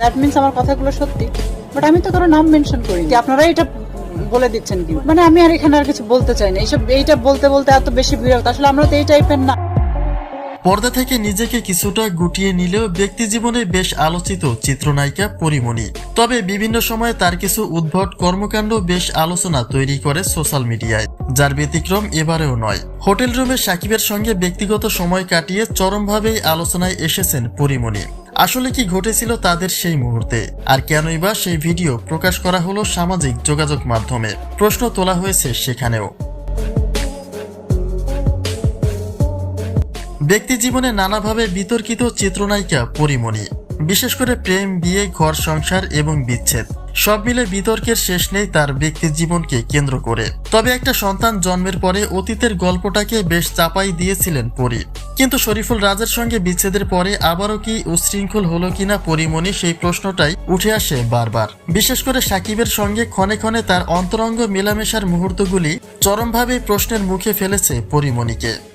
That means আমার কথাগুলো সত্যি বাট আমি তো কারও নাম মেনশন করি আপনারা এটা বলে দিচ্ছেন কি মানে আমি আর এখানে আর কিছু বলতে চাই না। এইসব, এইটা বলতে বলতে এত বেশি আসলে আমরা তো এই টাইপের না। পর্দা থেকে নিজেকে কিছুটা গুটিয়ে নিলেও ব্যক্তি জীবনে বেশ আলোচিত চিত্রনায়িকা পরিমণি। তবে বিভিন্ন সময়ে তার কিছু উদ্ভট কর্মকাণ্ড বেশ আলোচনা তৈরি করে সোশ্যাল মিডিয়ায়, যার ব্যতিক্রম এবারেও নয়। হোটেল রুমে সাকিবের সঙ্গে ব্যক্তিগত সময় কাটিয়ে চরমভাবেই আলোচনায় এসেছেন পরিমণি। আসলে কি ঘটেছিল তাদের সেই মুহূর্তে? আর কেনই বা সেই ভিডিও প্রকাশ করা হলো সামাজিক যোগাযোগ মাধ্যমে? প্রশ্ন তোলা হয়েছে সেখানেও। ব্যক্তি জীবনে নানাভাবে বিতর্কিত চিত্রনায়িকা পরিমণি। বিশেষ করে প্রেম, বিয়ে, ঘর সংসার এবং বিচ্ছেদ। সব মিলে বিতর্কের শেষ নেই তার ব্যক্তি জীবনকে কেন্দ্র করে। তবে একটা সন্তান জন্মের পরে অতীতের গল্পটাকে বেশ চাপাই দিয়েছিলেন পরি। কিন্তু শরীফুল রাজের সঙ্গে বিচ্ছেদের পরে আবারও কি উশৃঙ্খল হলো কিনা পরিমণি সেই প্রশ্নটাই উঠে আসে বারবার। বিশেষ করে সাকিবের সঙ্গে ক্ষণে ক্ষণে তার অন্তরঙ্গ মেলামেশার মুহূর্তগুলি চরমভাবে প্রশ্নের মুখে ফেলেছে পরিমণিকে।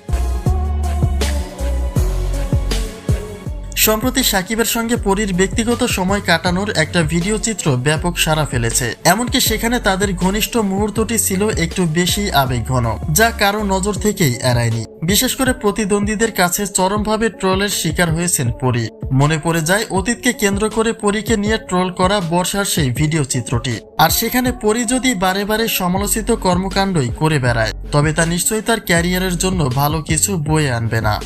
সম্প্রতি সাকিবের সঙ্গে পরীর ব্যক্তিগত সময় কাটানোর একটা ভিডিও চিত্র ব্যাপক সাড়া ফেলেছে। এমনকি সেখানে তাদের ঘনিষ্ঠ মুহূর্তটি ছিল একটু বেশি আবেগ ঘন যা কারও নজর থেকেই এড়ায়নি। বিশেষ করে প্রতিদ্বন্দ্বীদের কাছে চরমভাবে ট্রলের শিকার হয়েছেন পরী। মনে পড়ে যায়, অতীতকে কেন্দ্র করে পরীকে নিয়ে ট্রোল করা বর্ষার সেই ভিডিও চিত্রটি। আর সেখানে পরী যদি বারে বারে সমালোচিত কর্মকাণ্ডই করে বেড়ায়, তবে তা নিশ্চয়ই তার ক্যারিয়ারের জন্য ভালো কিছু বয়ে আনবে না।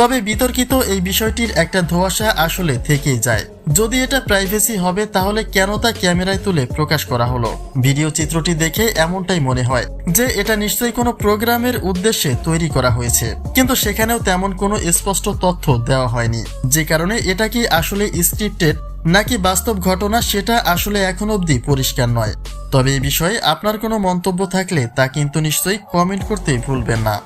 তবে বিতর্কিত এই বিষয়টির একটা ধোঁয়াশা আসলে থেকেই যায়। যদি এটা প্রাইভেসি হবে, তাহলে কেন তা ক্যামেরায় তুলে প্রকাশ করা হলো? ভিডিও চিত্রটি দেখে এমনটাই মনে হয় যে এটা নিশ্চয়ই কোনো প্রোগ্রামের উদ্দেশ্যে তৈরি করা হয়েছে। কিন্তু সেখানেও তেমন কোনো স্পষ্ট তথ্য দেওয়া হয়নি। যে কারণে এটা কি আসলে স্ক্রিপ্টেড নাকি বাস্তব ঘটনা সেটা আসলে এখন অবধি পরিষ্কার নয়? তবে এই বিষয়ে আপনার কোনো মন্তব্য থাকলে তা কিন্তু নিশ্চয়ই কমেন্ট করতে ভুলবেন না।